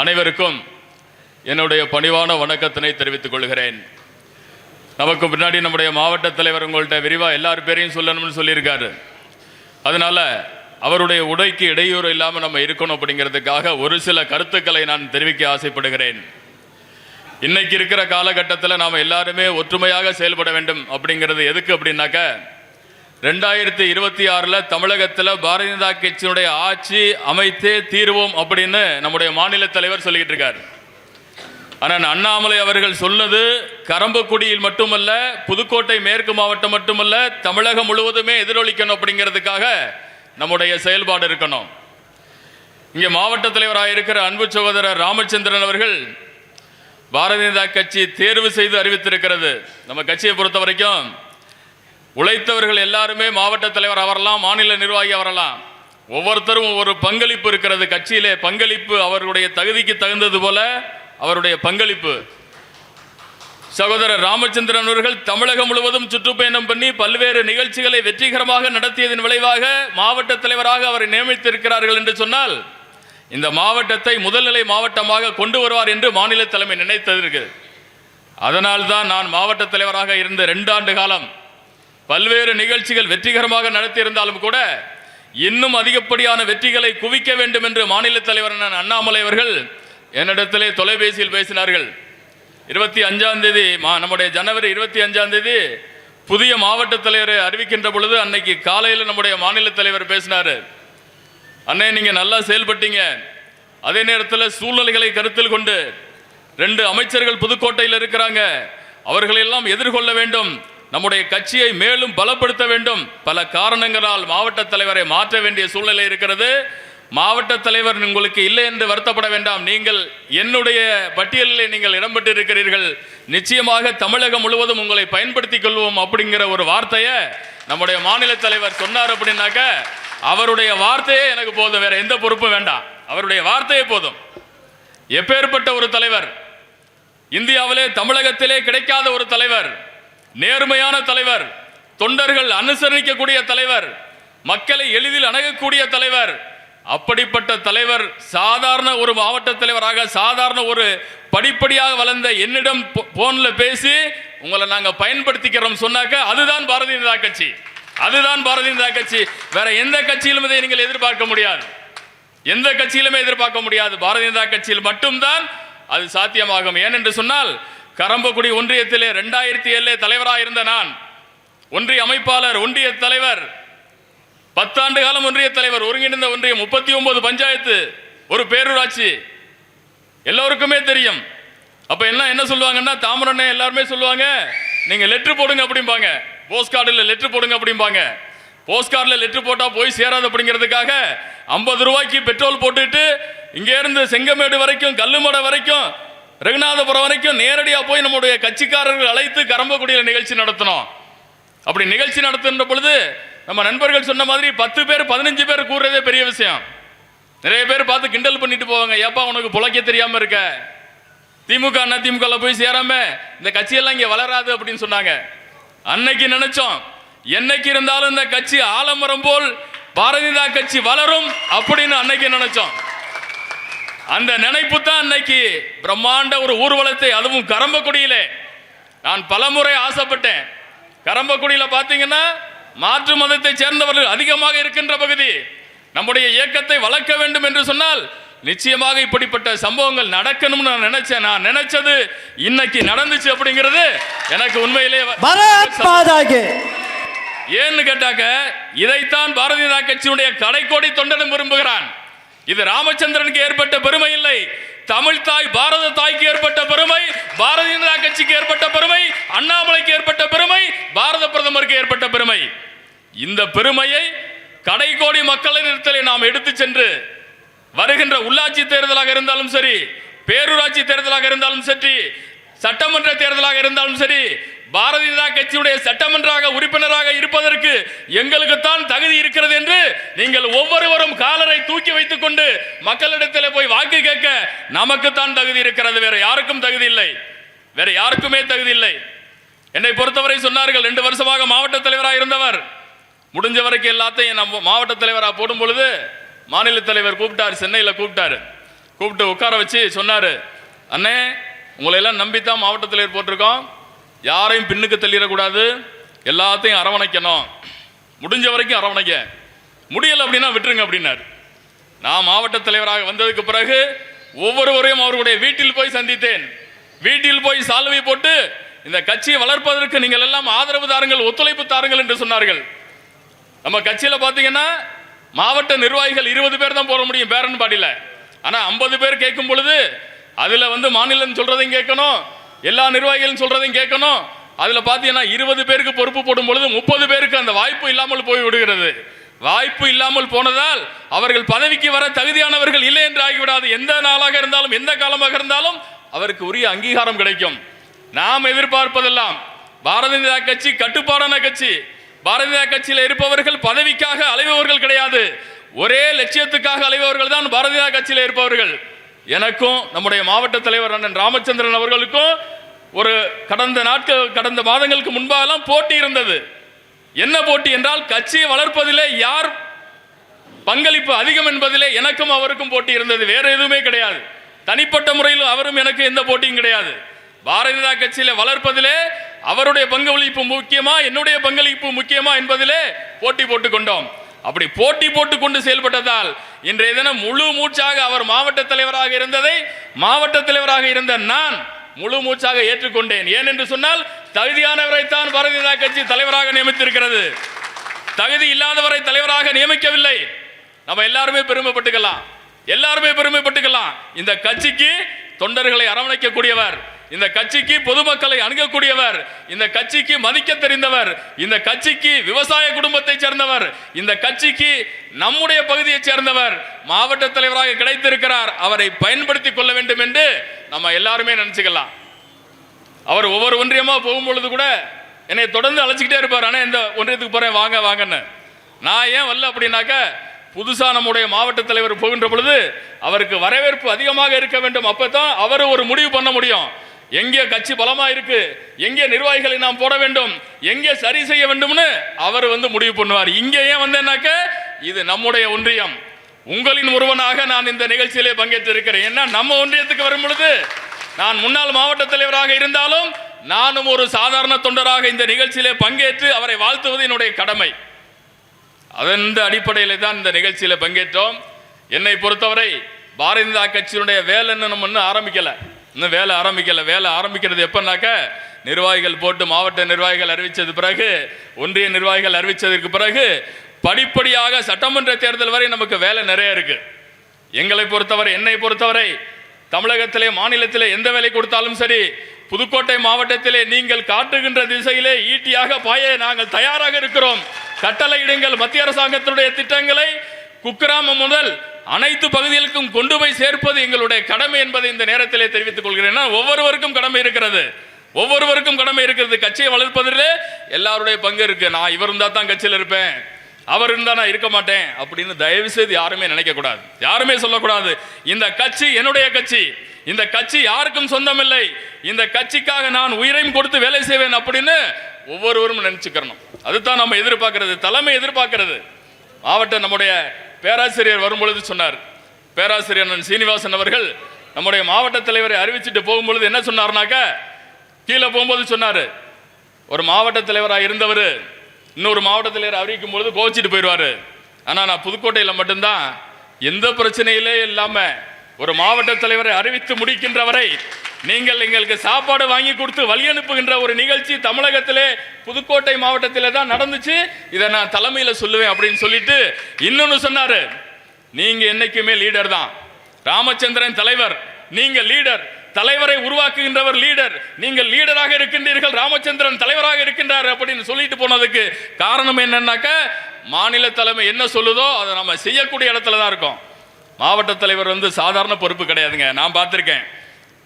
அனைவருக்கும் என்னுடைய பணிவான வணக்கத்தினை தெரிவித்துக் கொள்கிறேன். நமக்கு பின்னாடி நம்முடைய மாவட்ட தலைவர் உங்கள்கிட்ட விரிவாக எல்லார் பேரையும் சொல்லணும்னு சொல்லியிருக்காரு. அதனால அவருடைய உடைக்கு இடையூறு இல்லாமல் நம்ம இருக்கணும் அப்படிங்கிறதுக்காக ஒரு சில கருத்துக்களை நான் தெரிவிக்க ஆசைப்படுகிறேன். இன்னைக்கு இருக்கிற காலகட்டத்தில் நாம் எல்லாருமே ஒற்றுமையாக செயல்பட வேண்டும் அப்படிங்கிறது எதுக்கு அப்படின்னாக்க ரெண்டாயிரத்தி இருபத்தி ஆறில் தமிழகத்தில் பாரதிய ஜனதா கட்சியினுடைய ஆட்சி அமைத்தே தீர்வோம் அப்படின்னு நம்முடைய மாநில தலைவர் சொல்லிக்கிட்டு இருக்கார். ஆனால் அண்ணாமலை அவர்கள் சொன்னது கரம்பக்குடியில் மட்டுமல்ல புதுக்கோட்டை மேற்கு மாவட்டம் மட்டுமல்ல தமிழகம் முழுவதுமே எதிரொலிக்கணும் அப்படிங்கிறதுக்காக நம்முடைய செயல்பாடு இருக்கணும். இங்கே மாவட்ட தலைவராக இருக்கிற அன்பு சகோதரர் ராமச்சந்திரன் அவர்கள் பாரதிய ஜனதா கட்சி தேர்வு செய்து அறிவித்திருக்கிறது. நம்ம கட்சியை பொறுத்த வரைக்கும் உழைத்தவர்கள் எல்லாருமே மாவட்ட தலைவர் அவரலாம் மாநில நிர்வாகி வரலாம் ஒவ்வொருத்தரும் ஒவ்வொரு பங்களிப்பு இருக்கிறது. கட்சியிலே பங்களிப்பு அவருடைய தகுதிக்கு தகுந்தது போல அவருடைய பங்களிப்பு. சகோதரர் ராமச்சந்திரன் அவர்கள் தமிழகம் முழுவதும் சுற்றுப்பயணம் பண்ணி பல்வேறு நிகழ்ச்சிகளை வெற்றிகரமாக நடத்தியதன் விளைவாக மாவட்ட தலைவராக அவரை நியமித்திருக்கிறார்கள் என்று சொன்னால் இந்த மாவட்டத்தை முதல்நிலை மாவட்டமாக கொண்டு வருவார் என்று மாநில தலைமை நினைத்ததற்கு அதனால்தான் நான் மாவட்ட தலைவராக இருந்த ரெண்டு ஆண்டு காலம் பல்வேறு நிகழ்ச்சிகள் வெற்றிகரமாக நடத்தியிருந்தாலும் கூட இன்னும் அதிகப்படியான வெற்றிகளை குவிக்க வேண்டும் என்று மாநில தலைவர் அண்ணாமலை அவர்கள் என்னிடத்திலே தொலைபேசியில் பேசினார்கள். இருபத்தி அஞ்சாம் தேதி மா- நம்முடைய ஜனவரி இருபத்தி அஞ்சாம் தேதி புதிய மாவட்ட தலைவரை அறிவிக்கின்ற பொழுது அன்னைக்கு காலையில் நம்முடைய மாநில தலைவர் பேசினார். அன்னை நீங்கள் நல்லா செயல்பட்டீங்க. அதே நேரத்தில் சூழ்நிலைகளை கருத்தில் கொண்டு ரெண்டு அமைச்சர்கள் புதுக்கோட்டையில் இருக்கிறாங்க. அவர்களெல்லாம் எதிர்கொள்ள வேண்டும். நம்முடைய கட்சியை மேலும் பலப்படுத்த வேண்டும். பல காரணங்களால் மாவட்ட தலைவரை மாற்ற வேண்டிய சூழ்நிலை இருக்கிறது. மாவட்ட தலைவர் உங்களுக்கு இல்லை என்று வருத்தப்பட வேண்டாம். நீங்கள் என்னுடைய பட்டியலில் நீங்கள் இடம்பெற்று இருக்கிறீர்கள் நிச்சயமாக தமிழகம் முழுவதும் உங்களை பயன்படுத்திக் கொள்வோம் அப்படிங்கிற ஒரு வார்த்தையை நம்முடைய மாநில தலைவர் சொன்னார் அப்படின்னாக்க அவருடைய வார்த்தையே எனக்கு போதும். வேற எந்த பொறுப்பும் வேண்டாம். அவருடைய வார்த்தையே போதும். எப்பேற்பட்ட ஒரு தலைவர் இந்தியாவிலே தமிழகத்திலே கிடைக்காத ஒரு தலைவர் நேர்மையான தலைவர் தொண்டர்கள் அனுசரிக்கக்கூடிய தலைவர் மக்களை எளிதில் அணுகக்கூடிய தலைவர் அப்படிப்பட்ட தலைவர் சாதாரண ஒரு மாவட்ட தலைவராக சாதாரண ஒரு படிப்படியாக வளர்ந்த என்னிடம் போன்ல பேசி உங்களை நாங்கள் பயன்படுத்திக்கிறோம் சொன்னாக்க அதுதான் பாரதிய ஜனதா கட்சி. அதுதான் பாரதிய ஜனதா கட்சி. வேற எந்த கட்சியிலும் இதை நீங்கள் எதிர்பார்க்க முடியாது. எந்த கட்சியிலுமே எதிர்பார்க்க முடியாது. பாரதிய ஜனதா கட்சியில் மட்டும்தான் அது சாத்தியமாகும். ஏனென்று சொன்னால் கரம்பக்குடி ஒன்றியத்திலே ரெண்டாயிரத்தி ஏழிலே தலைவராக இருந்த நான் ஒன்றிய அமைப்பாளர் ஒன்றிய தலைவர் பத்தாண்டு காலம் ஒன்றிய தலைவர் ஒருங்கிணைந்த ஒன்றியம் முப்பத்தி ஒன்பது பஞ்சாயத்து ஒரு பேரூராட்சி. எல்லோருக்குமே தெரியும். அப்போ என்ன என்ன சொல்லுவாங்கன்னா தாமரண்ணே எல்லாருமே சொல்லுவாங்க நீங்கள் லெட்ரு போடுங்க அப்படிம்பாங்க. போஸ்ட் கார்டில் போடுங்க அப்படிம்பாங்க. போஸ்ட் கார்டில் போட்டால் போய் சேராது அப்படிங்கிறதுக்காக ஐம்பது ரூபாய்க்கு பெட்ரோல் போட்டுட்டு இங்கேருந்து செங்கமேடு வரைக்கும் கல்லுமடை வரைக்கும் ரகுநாதபுரம் வரைக்கும் நேரடியாக போய் நம்முடைய கட்சிக்காரர்கள் அழைத்து கரம்பக்குடியில் நிகழ்ச்சி நடத்தினோம் அப்படி நிகழ்ச்சி நடத்துகின்ற பொழுது நம்ம நண்பர்கள் சொன்ன மாதிரி பத்து பேர் பதினஞ்சு பேர் கூறுறதே பெரிய விஷயம். நிறைய பேர் பார்த்து கிண்டல் பண்ணிட்டு போவாங்க. ஏப்பா உனக்கு புழைக்க தெரியாமல் இருக்க? திமுக அண்ணா திமுகவில் போய் சேராம? இந்த கட்சியெல்லாம் இங்கே வளராது அப்படின்னு சொன்னாங்க. அன்னைக்கு நினைச்சோம் என்னைக்கு இருந்தாலும் இந்த கட்சி ஆலமரம் போல் பாரதிதா கட்சி வளரும் அப்படின்னு அன்னைக்கு நினைச்சோம். அந்த நினைப்பு தான் அன்னைக்கு பிரம்மாண்ட ஒரு ஊர்வலத்தை அதுவும் கரம்பக்குடியிலே. நான் பலமுறை ஆசைப்பட்டேன். கரம்பக்குடியில பாத்தீங்கன்னா மாற்று மதத்தை சேர்ந்தவர்கள் அதிகமாக இருக்கின்ற பகுதி. நம்முடைய இயக்கத்தை வளர்க்க வேண்டும் என்று சொன்னால் நிச்சயமாக இப்படிப்பட்ட சம்பவங்கள் நடக்கணும்னு நான் நினைச்சேன். நான் நினைச்சது இன்னைக்கு நடந்துச்சு அப்படிங்கிறது எனக்கு உண்மையிலே பாரத் மாதா கே ஏன்னு கேட்டாக்க இதைத்தான் பாரதிய ஜனதா கட்சியினுடைய கடைக்கோடி தொண்டனும் விரும்புகிறான். இது ராமச்சந்திரனுக்கு ஏற்பட்ட பெருமை இல்லை. தமிழ் தாய் பாரத தாய்க்கு ஏற்பட்ட பெருமை பாரதிய ஜனதா கட்சிக்கு ஏற்பட்ட பெருமை அண்ணாமலைக்கு ஏற்பட்ட பெருமை பாரத பிரதமருக்கு ஏற்பட்ட பெருமை. இந்த பெருமையை கடைக்கோடி மக்களிடத்திலே நாம் எடுத்து சென்று வருகின்ற உள்ளாட்சி தேர்தலாக இருந்தாலும் சரி பேரூராட்சி தேர்தலாக இருந்தாலும் சரி சட்டமன்ற தேர்தலாக இருந்தாலும் சரி பாரதிய ஜனதா கட்சியுடைய சட்டமன்றாக உறுப்பினராக இருப்பதற்கு எங்களுக்குத்தான் தகுதி இருக்கிறது என்று நீங்கள் ஒவ்வொருவரும் காலரை தூக்கி வைத்துக் கொண்டு மக்களிடத்தில் போய் வாக்கு கேட்க நமக்குத்தான் தகுதி இருக்கிறது. வேற யாருக்கும் தகுதி இல்லை. வேற யாருக்குமே தகுதி இல்லை. என்னை பொறுத்தவரை சொன்னார்கள் ரெண்டு வருஷமாக மாவட்ட தலைவராக இருந்தவர். முடிஞ்ச வரைக்கும் எல்லாத்தையும் நம்ம மாவட்ட தலைவராக போடும் பொழுது மாநில தலைவர் கூப்பிட்டார் சென்னையில் கூப்பிட்டாரு. கூப்பிட்டு உட்கார வச்சு சொன்னார் அண்ணே உங்களையெல்லாம் நம்பித்தான் மாவட்ட தலைவர் போட்டிருக்கோம். யாரையும் பின்னுக்கு தள்ளிடக்கூடாது. எல்லாத்தையும் அரவணைக்கணும். முடிஞ்ச வரைக்கும் அரவணைக்க. முடியல அப்படின்னா விட்டுருங்க அப்படின்னார். நான் மாவட்ட தலைவராக வந்ததுக்கு பிறகு ஒவ்வொருவரையும் அவர்களுடைய வீட்டில் போய் சந்தித்தேன். வீட்டில் போய் சால்வை போட்டு இந்த கட்சியை வளர்ப்பதற்கு நீங்கள் எல்லாம் ஆதரவு தாருங்கள் ஒத்துழைப்பு தாருங்கள் என்று சொன்னார்கள். நம்ம கட்சியில் பார்த்தீங்கன்னா மாவட்ட நிர்வாகிகள் இருபது பேர் தான் போட முடியும் பேரன் பாடியில். ஆனால் ஐம்பது பேர் கேட்கும் பொழுது அதில் வந்து மாநிலம் சொல்கிறதையும் கேட்கணும் எல்லா நிர்வாகிகளும் சொல்றதையும் கேட்கணும். அதில் பார்த்தீங்கன்னா இருபது பேருக்கு பொறுப்பு போடும் பொழுது முப்பது பேருக்கு அந்த வாய்ப்பு இல்லாமல் போய் விடுகிறது. வாய்ப்பு இல்லாமல் போனதால் அவர்கள் பதவிக்கு வர தகுதியானவர்கள் இல்லை என்று ஆகிவிடாது. எந்த நாளாக இருந்தாலும் எந்த காலமாக இருந்தாலும் அவருக்கு உரிய அங்கீகாரம் கிடைக்கும். நாம் எதிர்பார்ப்பதெல்லாம் பாரதிய ஜனதா கட்சி கட்டுப்பாடான கட்சி. பாரதிய ஜனதா கட்சியில் இருப்பவர்கள் பதவிக்காக அலைபவர்கள் கிடையாது. ஒரே லட்சியத்துக்காக அலைபவர்கள் தான் பாரதிய ஜனதா கட்சியில் இருப்பவர்கள். எனக்கும் நம்முடைய மாவட்ட தலைவர் அண்ணன் ராமச்சந்திரன் அவர்களுக்கும் ஒரு கடந்த நாட்கள் கடந்த மாதங்களுக்கு முன்பாகலாம் போட்டி இருந்தது. என்ன போட்டி என்றால் கட்சியை வளர்ப்பதிலே யார் பங்களிப்பு அதிகம் என்பதிலே எனக்கும் அவருக்கும் போட்டி இருந்தது. வேற எதுவுமே கிடையாது. தனிப்பட்ட முறையில் அவரும் எனக்கு எந்த போட்டியும் கிடையாது. பாரதிய ஜனதா கட்சியில வளர்ப்பதிலே அவருடைய பங்களிப்பு முக்கியமா என்னுடைய பங்களிப்பு முக்கியமா என்பதிலே போட்டி போட்டு கொண்டோம். அப்படி போட்டி போட்டு கொண்டு செயல்பட்டதால் இன்றைய தினம் முழு மூச்சாக அவர் மாவட்ட தலைவராக இருந்ததை மாவட்ட தலைவராக இருந்த நான் முழு மூச்சாக ஏற்றுக்கொண்டேன். ஏன் என்று சொன்னால் தகுதியானவரைத்தான் பாரதிய ஜனதா கட்சி தலைவராக நியமித்திருக்கிறது. தகுதி இல்லாதவரை தலைவராக நியமிக்கவில்லை. நம்ம எல்லாருமே பெருமைப்பட்டுக்கலாம். எல்லாருமே பெருமைப்பட்டுக்கலாம். இந்த கட்சிக்கு தொண்டர்களை அரவணைக்கக்கூடியவர் இந்த கட்சிக்கு பொதுமக்களை அணுகக்கூடியவர் இந்த கட்சிக்கு மதிக்க தெரிந்தவர் இந்த கட்சிக்கு விவசாய குடும்பத்தை சேர்ந்தவர் இந்த கட்சிக்கு நம்முடைய பகுதியை சேர்ந்தவர் மாவட்ட தலைவராக கிடைத்திருக்கிறார் அவரை பயன்படுத்திக் கொள்ள வேண்டும் என்று நம்ம எல்லாருமே நினைச்சுக்கலாம். அவர் ஒவ்வொரு ஒன்றியமா போகும்பொழுது கூட என்னை தொடர்ந்து அழைச்சிக்கிட்டே இருப்பார் ஆனால் இந்த ஒன்றியத்துக்கு போறேன் வாங்க வாங்கன்னு. நான் ஏன் வரல அப்படின்னாக்க புதுசா நம்முடைய மாவட்ட தலைவர் போகின்ற பொழுது அவருக்கு வரவேற்பு அதிகமாக இருக்க வேண்டும். அப்பதான் அவர் ஒரு முடிவு பண்ண முடியும். எங்கே கட்சி பலமா இருக்கு? எங்கே நிர்வாகிகளை நாம் போட வேண்டும்? எங்கே சரி செய்ய வேண்டும்னு அவர் வந்து முடிவு பண்ணுவார். இங்கே ஏன் வந்தேன்னாக்க இது நம்முடைய ஒன்றியம். உங்களின் ஒருவனாக நான் இந்த நிகழ்ச்சியிலே பங்கேற்றிருக்கிறேன். ஏன்னா நம்ம ஒன்றியத்துக்கு வரும் பொழுது நான் முன்னாள் மாவட்ட தலைவராக இருந்தாலும் நானும் ஒரு சாதாரண தொண்டராக இந்த நிகழ்ச்சியிலே பங்கேற்று அவரை வாழ்த்துவது என்னுடைய கடமை. அதன் அடிப்படையில் தான் இந்த நிகழ்ச்சியில் பங்கேற்றோம். என்னை பொறுத்தவரை பாரதிய கட்சியினுடைய வேலை நம்ம இன்னும் ஆரம்பிக்கலை. இன்னும் வேலை ஆரம்பிக்கல. வேலை ஆரம்பிக்கிறது எப்பன்னாக்க நிர்வாகிகள் போட்டு மாவட்ட நிர்வாகிகள் அறிவித்தது பிறகு ஒன்றிய நிர்வாகிகள் அறிவித்ததற்கு பிறகு படிப்படியாக சட்டமன்ற தேர்தல் வரை நமக்கு வேலை நிறைய இருக்கு. எங்களை பொறுத்தவரை என்னை பொறுத்தவரை தமிழகத்திலே மாநிலத்திலே எந்த வேலை கொடுத்தாலும் சரி புதுக்கோட்டை மாவட்டத்திலே நீங்கள் காட்டுகின்ற திசையிலே ஈட்டியாக பாய நாங்கள் தயாராக இருக்கிறோம். கட்டளையிடுங்கள். மத்திய அரசாங்கத்தினுடைய திட்டங்களை குக்கிராமம் முதல் அனைத்து பகுதிகளுக்கும் கொண்டு போய் சேர்ப்பது எங்களுடைய கடமை என்பதை இந்த நேரத்திலே தெரிவித்துக் கொள்கிறேன் ஒவ்வொருவருக்கும் கடமை இருக்கிறது. ஒவ்வொருவருக்கும் கடமை இருக்கிறது. கட்சியை வளர்ப்பதிலே எல்லாருடைய பங்கு இருக்கு. நான் இவர் இருந்தால் தான் கட்சியில் இருப்பேன். அவர் இருந்தால் நான் இருக்க மாட்டேன் அப்படின்னு தயவு செய்து யாருமே நினைக்கக்கூடாது. யாருமே சொல்லக்கூடாது. இந்த கட்சி என்னுடைய கட்சி. இந்த கட்சி யாருக்கும் சொந்தமில்லை. இந்த கட்சிக்காக நான் உயிரையும் கொடுத்து வேலை செய்வேன் அப்படின்னு ஒவ்வொருவரும் நினச்சிக்கிறணும். அதுதான் நம்ம எதிர்பார்க்கறது. தலைமை எதிர்பார்க்கறது. மாவட்ட நம்முடைய பேராசிரியர் வரும்பொழுது சொன்னார். பேராசிரியர் சீனிவாசன் அவர்கள் நம்முடைய மாவட்ட தலைவரை அறிவிச்சிட்டு போகும்பொழுது என்ன சொன்னார்னாக்க கீழே போகும்போது சொன்னார். ஒரு மாவட்ட தலைவராக இருந்தவர் இன்னொரு மாவட்ட தலைவர் அறிவிக்கும் பொழுது கோச்சிட்டு போயிடுவாரு. ஆனால் நான் புதுக்கோட்டையில் மட்டும்தான் எந்த பிரச்சனையிலே இல்லாமல் ஒரு மாவட்ட தலைவரை அறிவித்து முடிக்கின்ற வரை நீங்கள் எங்களுக்கு சாப்பாடு வாங்கி கொடுத்து வழி அனுப்புகின்ற ஒரு நிகழ்ச்சி தமிழகத்திலே புதுக்கோட்டை மாவட்டத்தில் தான் நடந்துச்சு. இதை நான் தலைமையில் சொல்லுவேன் அப்படின்னு சொல்லிட்டு இன்னொன்று சொன்னாரு. நீங்க என்னைக்குமே லீடர் தான். ராமச்சந்திரன் தலைவர் நீங்கள் லீடர் தலைவரை உருவாக்குகின்றவர் லீடர் நீங்கள் லீடராக இருக்கின்றீர்கள் ராமச்சந்திரன் தலைவராக இருக்கின்றார் அப்படின்னு சொல்லிட்டு போனதுக்கு காரணம் என்னன்னாக்க மாநில தலைமை என்ன சொல்லுதோ அதை நம்ம செய்யக்கூடிய இடத்துல தான் இருக்கோம். மாவட்ட தலைவர் வந்து சாதாரண பொறுப்பு கிடையாதுங்க. நான் பார்த்துருக்கேன்.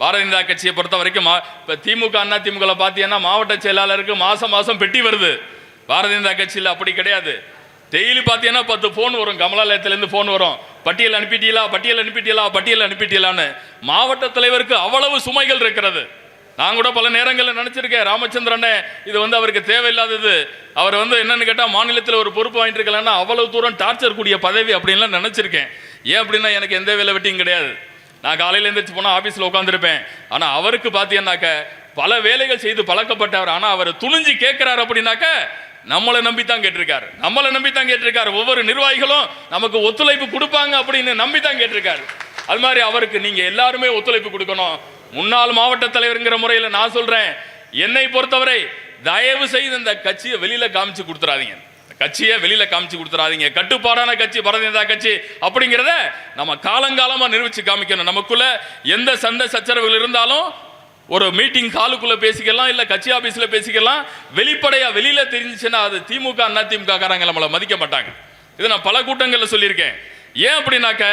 பாரதிய ஜனதா கட்சியை பொறுத்த வரைக்கும் மா- திமுக அண்ணா திமுகவில் பார்த்தீங்கன்னா மாவட்ட செயலாளருக்கு மாதம் மாதம் பெட்டி வருது. பாரதிய ஜனதா கட்சியில் அப்படி கிடையாது. டெய்லி பார்த்தீங்கன்னா பத்து ஃபோன் வரும். கமலாலயத்துலேருந்து ஃபோன் வரும். பட்டியல் அனுப்பிட்டீங்களா? பட்டியல் அனுப்பிட்டீங்களா? பட்டியல் அனுப்பிட்டீங்களான்னு. மாவட்ட தலைவருக்கு அவ்வளவு சுமைகள் இருக்கிறது. நான் கூட பல நேரங்களில் நினச்சிருக்கேன். ராமச்சந்திரனே இது வந்து அவருக்கு தேவையில்லாதது. அவர் வந்து என்னென்னு கேட்டால் மாநிலத்தில் ஒரு பொறுப்பு வாங்கிட்டு இருக்கலாம்னா அவ்வளவு தூரம் டார்ச்சர் கூடிய பதவி அப்படின்லாம் நினச்சிருக்கேன். ஏன் அப்படின்னா எனக்கு எந்த வேலை வெட்டியும் கிடையாது. நான் காலையில் எந்திரிச்சு போனால் ஆஃபீஸில் உட்காந்துருப்பேன் ஆனால் அவருக்கு பார்த்தீங்கன்னாக்க பல வேலைகள் செய்து பழக்கப்பட்டவர். ஆனால் அவர் துணிஞ்சு கேட்குறாரு அப்படின்னாக்க நம்மளை நம்பி தான் கேட்டிருக்காரு. நம்மளை நம்பி தான் கேட்டிருக்காரு. ஒவ்வொரு நிர்வாகிகளும் நமக்கு ஒத்துழைப்பு கொடுப்பாங்க அப்படின்னு நம்பி தான் கேட்டிருக்காரு. அது மாதிரி அவருக்கு நீங்கள் எல்லாருமே ஒத்துழைப்பு கொடுக்கணும். முன்னாள் மாவட்ட தலைவருங்கிற முறையில் நான் சொல்கிறேன் என்னை பொறுத்தவரை தயவு செய்து இந்த கட்சியை வெளியில் காமிச்சு கொடுத்துறாதீங்க. கட்சியை வெளியில காமிச்சு கொடுத்துறாதீங்க. கட்டுப்பாடான கட்சி பாரதிய ஜனதா கட்சி அப்படிங்கிறத நம்ம காலங்காலமா நிரூபிச்சு காமிக்கணும். நமக்குள்ள எந்த சண்டை சச்சரவுகள் இருந்தாலும் ஒரு மீட்டிங் ஹாலுக்குள்ள பேசிக்கலாம் இல்ல கட்சி ஆபீஸ்ல பேசிக்கலாம். வெளிப்படையா வெளியில தெரிஞ்சுச்சுன்னா அது திமுக அண்ணா திமுக காரங்க நம்மளை மதிக்க மாட்டாங்க. இதை நான் பல கூட்டங்களில் சொல்லியிருக்கேன். ஏன் அப்படின்னாக்க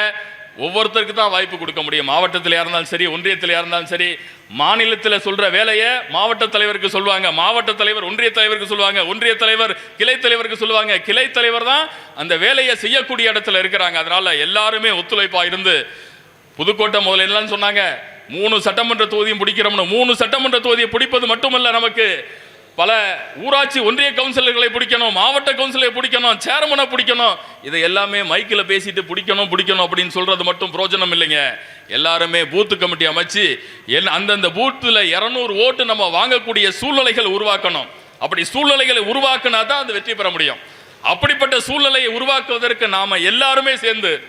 ஒவ்வொருத்தருக்கு தான் வாய்ப்பு கொடுக்க முடியும். மாவட்டத்தில் இருந்தாலும் சரி ஒன்றியத்தில் இருந்தாலும் சரி மாநிலத்தில் சொல்கிற வேலையை மாவட்ட தலைவருக்கு சொல்லுவாங்க. மாவட்ட தலைவர் ஒன்றிய தலைவருக்கு சொல்லுவாங்க. ஒன்றிய தலைவர் கிளை தலைவருக்கு சொல்லுவாங்க. கிளை தலைவர் தான் அந்த வேலையை செய்யக்கூடிய இடத்துல இருக்கிறாங்க. அதனால் எல்லாருமே ஒத்துழைப்பாக இருந்து புதுக்கோட்டை முதல்ல என்னன்னு சொன்னாங்க? மூணு சட்டமன்ற தொகுதியும் பிடிக்கிறோம்னு. மூணு சட்டமன்ற தொகுதியை பிடிப்பது மட்டுமல்ல நமக்கு. பல ஊராட்சி ஒன்றிய கவுன்சிலர்களை பிடிக்கணும் மாவட்ட கவுன்சிலரை பிடிக்கணும் சேர்மனை பிடிக்கணும். இதை எல்லாமே மைக்கில் பேசிட்டு பிடிக்கணும் பிடிக்கணும் அப்படின்னு சொல்றது மட்டும் பிரோஜனம் இல்லைங்க. எல்லாருமே பூத்து கமிட்டி அமைச்சு எல்- அந்தந்த பூத்தில் இரநூறு ஓட்டு நம்ம வாங்கக்கூடிய சூழ்நிலைகள் உருவாக்கணும். அப்படி சூழ்நிலைகளை உருவாக்குனா தான் அது வெற்றி பெற முடியும். அப்படிப்பட்ட சூழ்நிலையை உருவாக்குவதற்கு நாம எல்லாருமே சேர்ந்து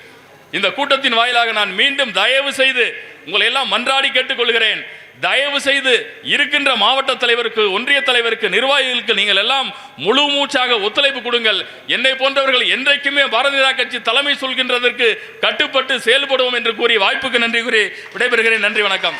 இந்த கூட்டத்தின் வாயிலாக நான் மீண்டும் தயவு செய்து உங்களை எல்லாம் மன்றாடி கேட்டுக்கொள்கிறேன். தயவு செய்து இருக்கின்ற மாவட்ட தலைவருக்கு ஒன்றிய தலைவருக்கு நிர்வாகிகளுக்கு நீங்கள் எல்லாம் முழு மூச்சாக ஒத்துழைப்பு கொடுங்கள். என்னை போன்றவர்கள் என்றைக்குமே பாரதிய ஜனதா கட்சி தலைமை சொல்கின்றதற்கு கட்டுப்பட்டு செயல்படுவோம் என்று கூறி வாய்ப்புக்கு நன்றி கூறி விடைபெறுகிறேன். நன்றி வணக்கம்.